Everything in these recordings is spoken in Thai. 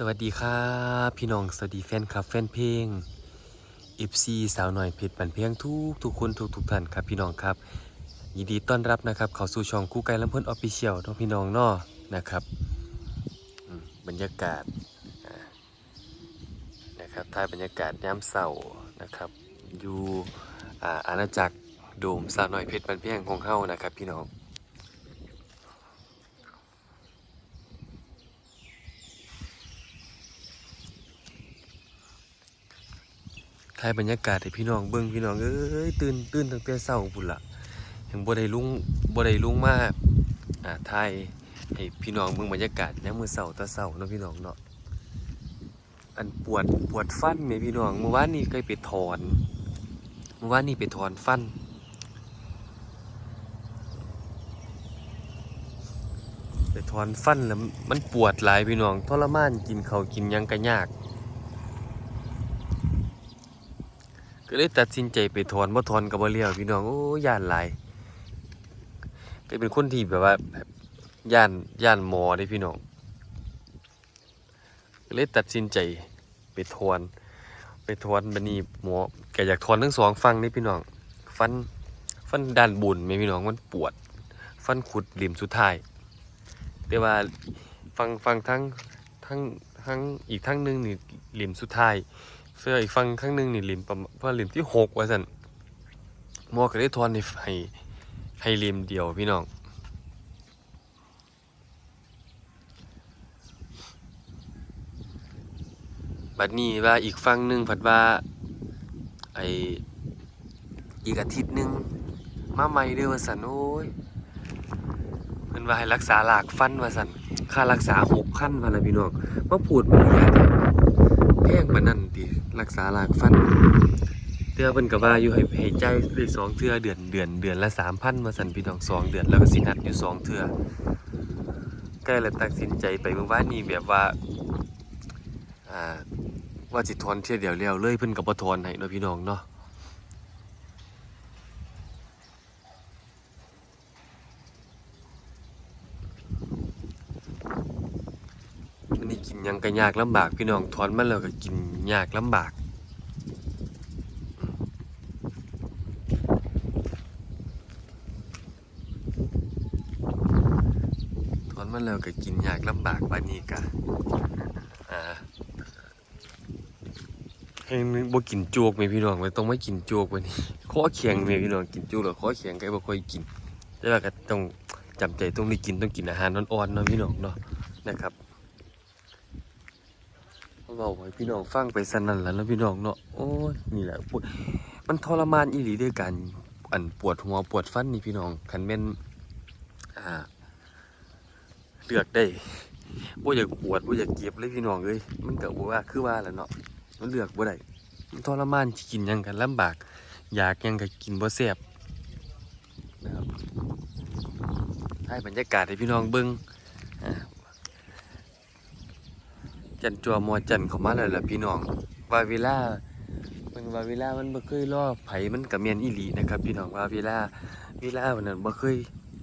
สวัสดีครับพี่น้องสวัสดีแฟนคลับแฟนเพลง FC สาวหน่อยเพชรบันเพียงทุกทุกคนทุกทุกท่านครับพี่น้องครับ ยินดีต้อนรับนะครับ เข้าสู่ช่องคู่ไก่ลำเพิ่นออฟฟิเชียลน้องพี่น้องนาะนะครับบรรยากาศนะครับถ่ายบรรยากาศยามเสาร์นะครับ อยู่อาอาณาจักรโดมสาวหน่อยเพชรบันเพียงของเฮานะครับ พี่น้อง ถ่ายบรรยากาศให้พี่น้องเบิ่งพี่น้องเอ้ยตื่นตื่นตั้งแต่เช้าพุ่นละยังบ่ได้ลุงบ่ได้ลุงมากอ่าถ่ายให้พี่น้องเบิ่งบรรยากาศยามมื้อเช้าตะเช้าเนาะพี่น้องเนาะอันปวดปวดฟันแม่พี่น้องเมื่อวานนี้เคยไปถอนเมื่อวานนี้ไปถอนฟันไปถอนฟันแล้วมันปวดหลายพี่น้องทรมานกินเขากินยังก็ยาก เลยตัดสินใจไปถอนบ่ถอนกับบ่เลี้ยวพี่น้องโอ้ย่านหลายก็เป็นคนที่แบบว่าย่านย่านหมอเด้พี่น้องก็เลยตัดสินใจไปถอนไปถอนบัดนี้หมอก็อยากถอนทั้งสองฝั่งนี่พี่น้องฟันฟันด้านบนแม่พี่น้องมันปวด ฟันขุดริมสุดท้ายแต่ว่าฟังฟังทั้งทั้งทั้งอีกทั้งหนึงนี่ริมสุดท้าย เสื้ออีกฝั่งข้างหนึงนี่ลิมประมาณว่าลิมที่หกว่าสันมอก็ได้ทอนให้ให้ให้ลิมเดียวพี่น้องบัดนี้ว่าอีกฝั่งหนึ่งผัดว่าไออีกอาทิตย์หนึ่งมาใหม่เด้อว่าสันโอ้ยเพิ่นว่าให้รักษาหลากฟันว่าสันค่ารักษาหกพันว่าละพี่น้องมาพูดมันยากแพงปานนั้นติ รักษาหลากฟันเตือเพิ่นก็ว่าอยู่ให้ให้ใจได้สองเทื่อเดือนเดือนเดือนละสามพันมาสันพี่น้องสองเดือนแล้วก็สินัดอยู่สองเทื่อก็เลยตัดสินใจไปเมื่อวานนี้แบบว่าอ่าว่าสิทอนเที่ยเดียวเลี้ยวเลยเพิ่นกับปทอนให้เนาะพี่น้องเนาะอันนี้กินห ยังก็ยากลำบากพี่น้องถอนมันแล้วก็กินยากลำบากถอนมันแล้วก็กินยากลำบากบาดนี้ก็อ่าเฮ้ยบ่กินจวกไหมพี่น้องไม่ต้องไม่กินจวกวันนี้ข้อเคียงไหมพี่น้องกินจวกหรือข้อเคียงก็บ่ค่อยกินแต่ว่าก็ต้องจำใจต้องได้กินต้องกินอาหารอ่อนๆเนาะพี่น้องเนาะนะครับ เบาไว้พี่น้องฟังไปสนั่นแล้วนะพี่น้องเนาะโอ้ยนี่แหละปวดมันทรมานอีหลีด้วยกันอันปวดหัวปวดฟันนี่พี่น้องคันแม่นอ่าเลือกได้บ่อยากปวดบ่อยากเจ็บเลยพี่น้องเอ้ยมันก็บ่ว่าคือว่าแหละเนาะมันเลือกบ่ได้มันทรมานกินยังกันลำบาก อยากยังก็กินบ่แซ่บนะครับให้บรรยากาศให้พี่น้องเบิ่งอ่า จันจัวมอจันเข้ามาแล้วล่ะพี่น้องว่าเวลามันว่าเวลามันบ่เคยรอไผมันก็แม่นอีหลีนะครับ พี่น้องว่าเวลาเวลาวันนั้นบ่เคย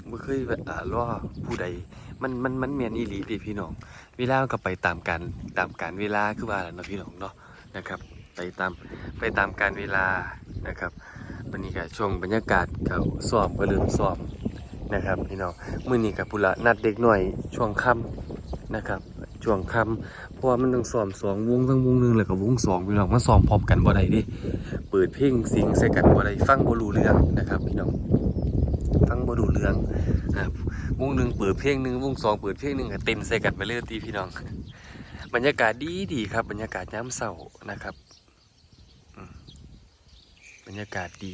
บ่เคยแบบอ่ารอผู้ใด มันมันมันแม่นอีหลีด้พี่น้องเวลาก็ไปตามกันตามการเวลาคือว่าและเนาะพี่น้องเนาะนะครับ ไปตามไปตามการเวลานะครับวันนี้ก็ช่วงบรรยากาศเขาสอบก็เริ่มสอบนะครับพี่น้องมื้อนี้กับปุระนัดเด็กหน่อยช่วงค่ำนะครับ ช่วงค่ำเพราะว่ามันต้องซ้อมสองวงทั้งวงหนึ่งแล้วก็วงสองพี่น้องมาซ้อมพร้อมกันบ่ได้ดิเปิดเพลงสิงใส่กันบ่ได้ฟังบ่รู้เรื่องนะครับ พี่น้องฟังบ่รู้เรื่องอ่าวงหนึ่งเปิดเพลงหนึ่งวงสองเปิดเพลงหนึ่งเต้นใส่กันไปเลยตีพี่น้อง บรรยากาศดีดีครับ บรรยากาศย้ำเศร้านะครับบรรยากาศดี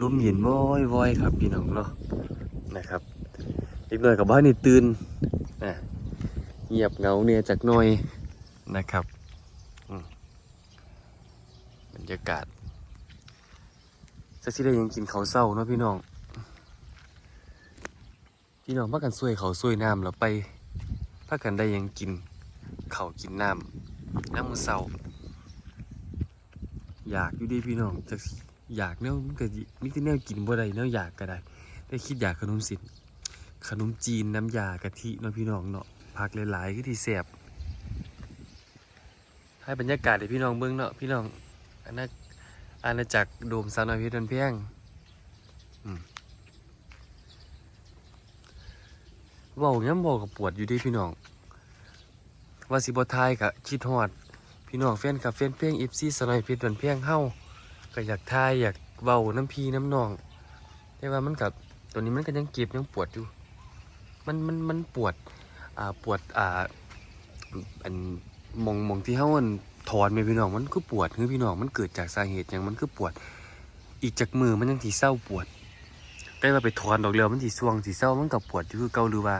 ลมเย็นว้อยวอยครับพี่น้องเนาะนะครับ อีกหน่อยกับบ้านนี่ตื่นนะเงียบเงาเนี่ยจากหน่อยนะครับอืมบรรยากาศจะสิได้ยังกินเขาวเศร้าเนาะพี่น้อง พี่น้องพากันซวยเขาวซวยน้ำแล้วไปพากันได้ยังกินเขากินน้ำน้ำมือเศร้าอยากอยู่ดีพี่น้องจะอยากแนวมันก็สิมีแต่แนวกินบ่ได้แนวอยากก็ได้ แต่คิดอยากขนมสิน ขนมจีนน้ำยากะทิเนาะพี่น้องเนาะผักหลายๆคือที่แซ่บให้บรรยากาศให้พี่น้องเบิ่งเนาะพี่น้องอันนั้นอาณาจักรโดมสาวน้อยเพชรบันเพียงอืมเว้าย้ำบอกกับปวดอยู่ดิพี่น้อง ว่าสิบทายกะคิดฮอด พี่น้องแฟนคลับแฟนเพลง FC สาวน้อยเพชรบันเพียงเฮาก็อยากทายอยากเว้าน้ำพีน้ำนองแต่ว่ามันกับตัวนี้มันก็ยังเก็บยังปวดอยู่ มันมันมันปวดอ่าปวดอ่าอันมองมองที่เฮามันถอนไปพี่น้องมันคือปวดคือพี่น้องมันเกิดจากสาเหตุหยังมันคือปวด อีกจากมือมันยังสิเศร้าปวด แต่ว่าไปถอนดอกเดียวมันสิสวงสิเศร้ามันก็ปวดอยู่คือเก่าหรือว่า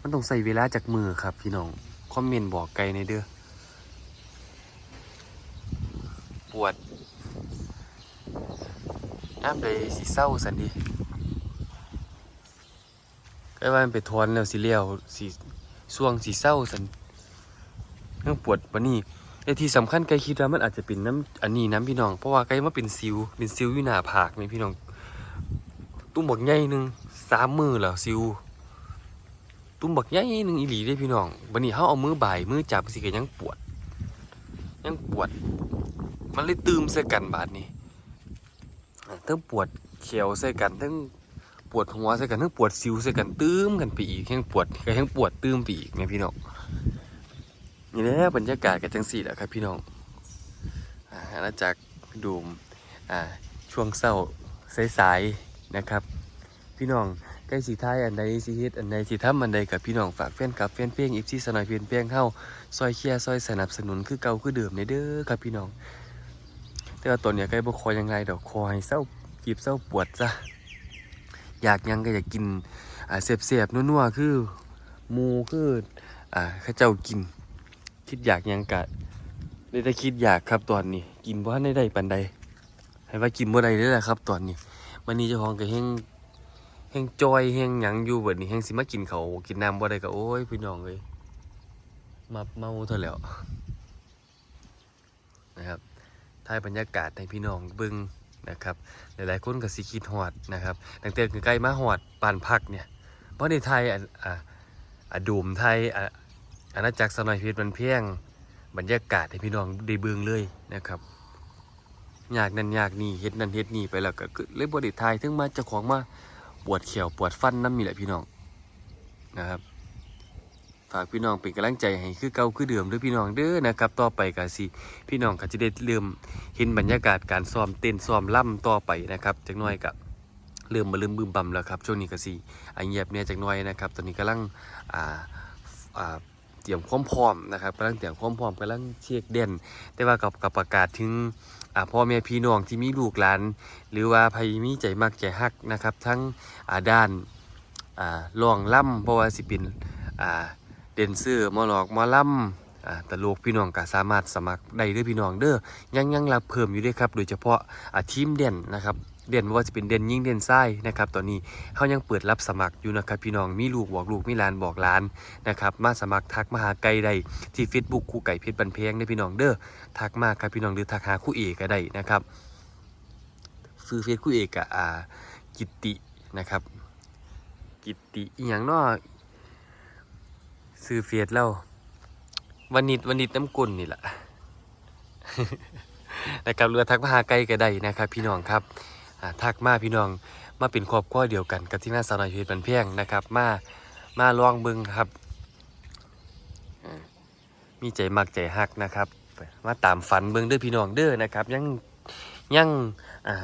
มันต้องใส่เวลาจากมือครับ พี่น้องคอมเมนต์บอกไกลในเด้อปวดน้ำใดสิเศร้าสันดี ก็ว่ามันไปทอนแล้วสิเลี้ยวสิส่วงสิเศร้าสันเรื่องปวดปะนี่ไอ้ที่สำคัญไกคิดว่ามันอาจจะเป็นน้ำอันนี้น้ำพี่น้อง เพราะว่าไกมาเป็นซิวเป็นซิวอยู่หน้าผากนี่พี่น้อง ตุ้มบักใหญ่หนึ่งสามมือแล้วซิวตุ้มบักใหญ่หนึ่งอีหลีได้พี่น้องบันนี้เขาเอามือบ่ายมือจับสิก็ยังปวด ยังปวด มันเลยตืมใส่กันบาดนี้อ่ทั้งปวดเขียวใส่กันทั้ง ปวดหัวใส่กันทั้งปวดสิวใส่กันตื้มกันไปอีกแห้งปวดก็แห้งปวดตื้มไปอีกไงพี่น้องนี่แหละบรรยากาศกันจังสี่แหละครับพี่น้องอาณาจักรดูมช่วงเศร้าสายๆนะครับ พี่น้องใกล้สีท้ายอันใดสีเฮ็ดอันใดสีทำอันใดกับพี่น้องฝากแฟนกับแฟนเพลงอีฟซีสนอยเพียนเพียงเข้าซอยเคียร์ซอยสนับสนุนคือเก่าคือเดิมในเด้อครับพี่น้อง แต่ว่าตอนเนี้ยใกล้บ่คอยยังไงดอกคอให้เศร้าจีบเศร้าปวดซะ อยากยังก็อยากกินอ่าเสียบๆนัวๆคือหมูคืออ่าข้าเจ้ากิน คิดอยากยังกะได้แต่คิดอยากครับตอนนี้ กินบ่ทันได้ได้ปานใดให้ว่ากินบ่ได้เลยแหละครับ ตอนนี้วันนี้เจ้าของก็แฮงแฮงจอยแฮงหยังอยู่เบิดนี้แฮงสิมากินเขากินน้ำบ่ได้ก็โอ้ยพี่น้องเอ้ยมาเมาเท่าแล้วนะครับถ่ายบรรยากาศให้พี่น้องเบิ่ง นะครับหลายๆคนก็สิคิดฮอดนะครับตั้งแต่ใกล้มาฮอดปานพักเนี่ยเพราะในไทยอะอดูมไทยอาณาจักรสมัยเพชรมันเพียงบรรยากาศให้พี่น้องได้เบืองเลยนะครับอยากนั่นอยากนี่เฮ็ดนั่นเฮ็ดนี่ไปแล้วก็คือเลยบ่ได้ทายถึงมาเจ้าของมาปวดเขียวปวดฟันน้ำนี่แหละพี่น้องนะครับ ฝากพี่น้องเป็นกำลังใจให้คือเก่าคือเดิมด้วยพี่น้องเด้อนะครับต่อไปก็สิพี่น้องก็จะได้เริ่มเห็นบรรยากาศการซ้อมเต้นซ้อมล่ำต่อไปนะครับจักหน้อยกับเริ่มมาเริ่มบึมบัมแล้วครับช่วงนี้ก็สิอันเงียบเนี่ยจักหน้อยนะครับ ตอนนี้กำลังอ่าอ่าเตรียมความพร้อมนะครับกำลังเตรียมความพร้อมกำลังเช็คเด่น แต่ว่ากับกับประกาศถึงอ่าพ่อแม่พี่น้องที่มีลูกหลาน หรือว่าภัยมีใจมักใจฮักนะครับ ทั้งอ่าด้านอ่าร้องล่ำเพราะว่าสิเป็นอ่า เดนเซอร์มอหลอกมอล่ำอ่าตลกพี่น้องก็สามารถสมัครได้ด้อพี่น้องเด้อยังยังรับเพิ่มอยู่ด้วยครับ โดยเฉพาะอ่าทีมเด่นนะครับเด่นบ่ว่าจะเป็นเด่นยิ่งเด่นไส้นะครับตอนนี้เขายังเปิดรับสมัครอยู่นะครับพี่น้องมีลูกบอกลูกมีหลานบอกหลานนะครับมาสมัครทักมาหาไก่ได้ที่ Facebook ครูไก่เพชรบันเพงได้พี่น้องเด้อทักมาครับพี่น้องหรือทักหาคู่เอกก็ได้นะครับซื้อเฟซคู่เอกกับอ่ากิตตินะครับ กิตติอีหยังนาะ ซื้อเฟซแล้ววันนิดวันนิดน้ำกุลนี่แหละนะครับเรือทักมาหาไกลก็ได้นะครับ พี่น้องครับทักมาพี่น้องมาเป็นครอบครัวเดียวกันกับที่หน้าสาวน้อยเพชรบันเพียงนะครับ มามาลองเบิ่งครับ มีใจมักใจฮักนะครับ มาตามฝันเบิ่งเด้อพี่น้องเด้อนะครับ ยังยังอ่า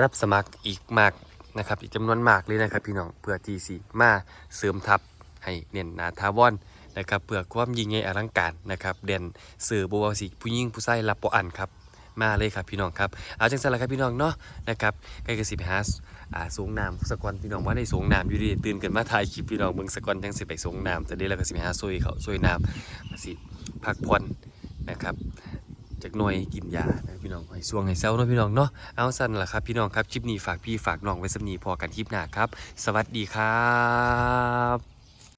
รับสมัครอีกมากนะครับ อีกจำนวนมากเลยนะครับ พี่น้องเพื่อที่สิมาเสริมทัพให้เน้นนาทาวอน นะครับเพื่อความยิ่งใหญ่อลังการนะครับเด่นสื่อบวสิผู้ยิ่งผู้ใส่รับปอันครับมาเลยครับพี่น้องครับเอาจังสันละครับพี่น้องเนาะนะครับใกล้กระสิบหาอ่าสูงน้ำสกอนพี่น้องว่าได้สูงน้ำอยู่ดีตื่นกันมาถ่ายคลิปพี่น้องเบิ่งสกอนจังสิไปสูงน้ำจะได้แล้วก็สิบหาซุยเขาซุยน้ำสิพักผ่อนนะครับจากหน่วยกินยานะพี่น้องให้ช่วงให้เซาเนาะพี่น้องเนาะเอาสั้นละครับพี่น้องครับคลิปนี้ฝากพี่ฝากน้องไว้สำนีพอกันคลิปหน้าครับ สวัสดีครับ